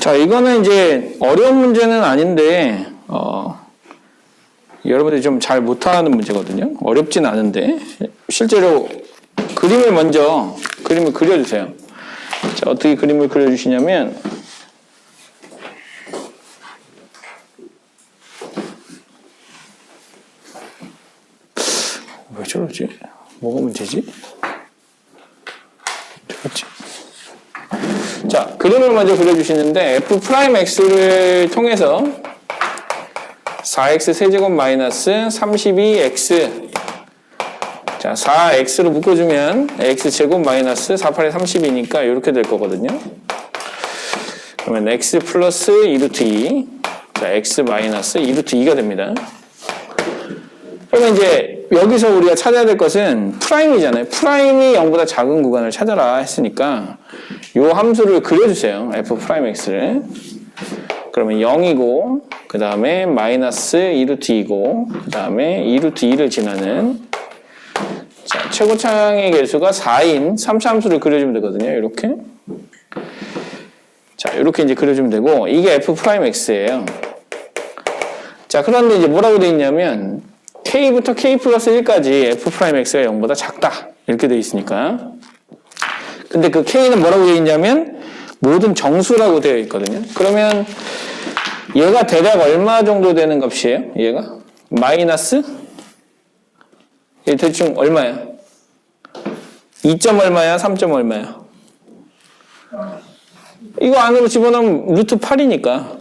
자, 이거는 이제 어려운 문제는 아닌데, 어, 여러분들이 좀 잘 못하는 문제거든요. 어렵진 않은데, 실제로 그림을 먼저, 그림을 그려주세요. 자, 어떻게 그림을 그려주시냐면, 왜 저러지? 뭐가 문제지? 저러지? 자, 그림을 먼저 그려주시는데 f 프라임 x를 통해서 4x 세제곱 마이너스 32x 자, 4x로 묶어주면 x 제곱 마이너스 48에 30이니까 이렇게 될 거거든요. 그러면 x 플러스 2루트 2 자, x 마이너스 2루트 2가 됩니다. 그러면 이제 여기서 우리가 찾아야 될 것은 프라임이잖아요. 프라임이 0보다 작은 구간을 찾아라 했으니까 이 함수를 그려주세요. f 프라임 x를. 그러면 0이고 그 다음에 마이너스 2루트 2고 그 다음에 2루트 2를 지나는 자, 최고차항의 개수가 4인 3차 함수를 그려주면 되거든요. 이렇게. 자, 이렇게 이제 그려주면 되고 이게 f 프라임 x예요. 자, 그런데 이제 뭐라고 돼 있냐면 k부터 k 플러스 1까지 f 프라임 x가 0보다 작다. 이렇게 돼 있으니까. 근데 그 k는 뭐라고 돼 있냐면 모든 정수라고 되어 있거든요. 그러면 얘가 대략 얼마 정도 되는 값이에요? 얘가? 마이너스? 얘 대충 얼마야? 2점 얼마야? 3점 얼마야? 이거 안으로 집어넣으면 루트 8이니까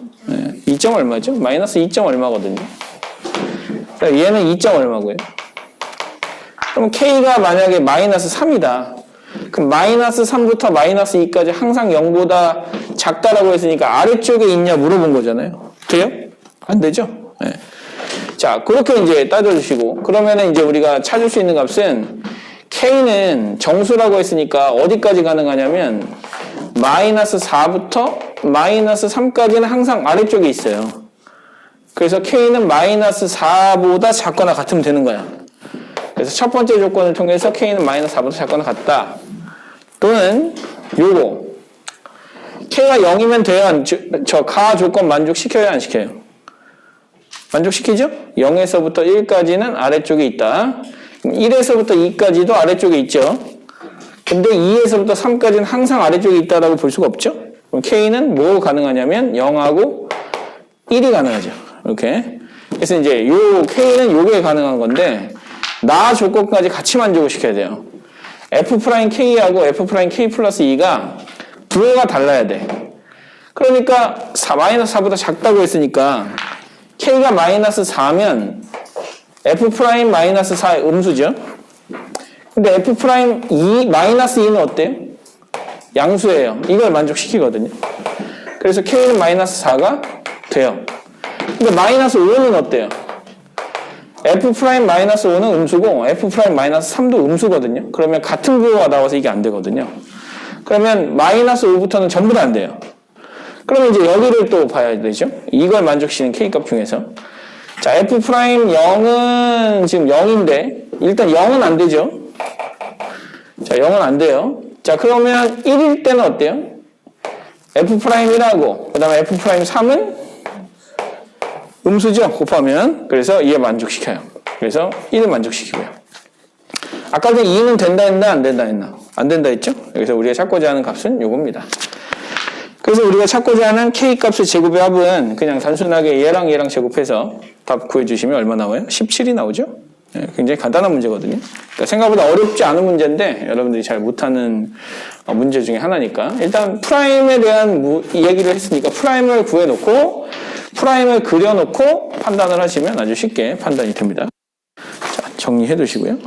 2점 얼마죠? 마이너스 2점 얼마거든요. 그러니까 얘는 2점 얼마고요? 그럼 k가 만약에 마이너스 3이다. 그럼 마이너스 3부터 마이너스 2까지 항상 0보다 작다라고 했으니까 아래쪽에 있냐 물어본 거잖아요. 돼요? 안 되죠? 네. 자, 그렇게 이제 따져주시고, 그러면은 이제 우리가 찾을 수 있는 값은 k는 정수라고 했으니까 어디까지 가능하냐면 마이너스 4부터 마이너스 3까지는 항상 아래쪽에 있어요. 그래서 k는 마이너스 4보다 작거나 같으면 되는 거야. 그래서 첫 번째 조건을 통해서 k는 마이너스 4보다 작거나 같다. 또는 요거 k가 0이면 돼야 저가 조건 만족시켜야 안 시켜요? 만족시키죠? 0에서부터 1까지는 아래쪽에 있다. 1에서부터 2까지도 아래쪽에 있죠. 근데 2에서부터 3까지는 항상 아래쪽에 있다라고 볼 수가 없죠? 그럼 k는 뭐 가능하냐면 0하고 1이 가능하죠. 이렇게. 그래서 이제 요 k는 요게 가능한 건데 나 조건까지 같이 만족을 시켜야 돼요. F 프라임 k하고 f 프라임 k 플러스 2가 부호가 달라야 돼. 그러니까 4, 마이너스 4보다 작다고 했으니까 k가 마이너스 4면 f 프라임 마이너스 4 음수죠. 근데 f 프라임 2 마이너스 2는 어때요? 양수예요. 이걸 만족시키거든요. 그래서 k는 마이너스 4가 돼요. 근데 마이너스 5는 어때요? F 프라임 마이너스 5는 음수고 f 프라임 마이너스 3도 음수거든요. 그러면 같은 부호가 나와서 이게 안 되거든요. 그러면 마이너스 5부터는 전부 다 안 돼요. 그러면 이제 여기를 또 봐야 되죠. 이걸 만족시키는 k값 중에서 자 f 프라임 0은 지금 0인데 일단 0은 안 되죠. 자 0은 안 돼요. 자 그러면 1일 때는 어때요? f 프라임 1하고 그 다음에 f 프라임 3은 음수죠. 곱하면 그래서 2에 만족시켜요. 그래서 1을 만족시키고요. 아까 전 2는 된다 했나 안 된다 했나? 안 된다 했죠? 여기서 우리가 찾고자 하는 값은 요겁니다. 그래서 우리가 찾고자 하는 k 값의 제곱의 합은 그냥 단순하게 얘랑 얘랑 제곱해서 답 구해주시면 얼마 나와요? 17이 나오죠? 네, 굉장히 간단한 문제거든요. 그러니까 생각보다 어렵지 않은 문제인데 여러분들이 잘 못하는 어, 문제 중에 하나니까 일단 프라임에 대한 무, 얘기를 했으니까 프라임을 구해놓고 프라임을 그려놓고 판단을 하시면 아주 쉽게 판단이 됩니다. 자, 정리해 두시고요.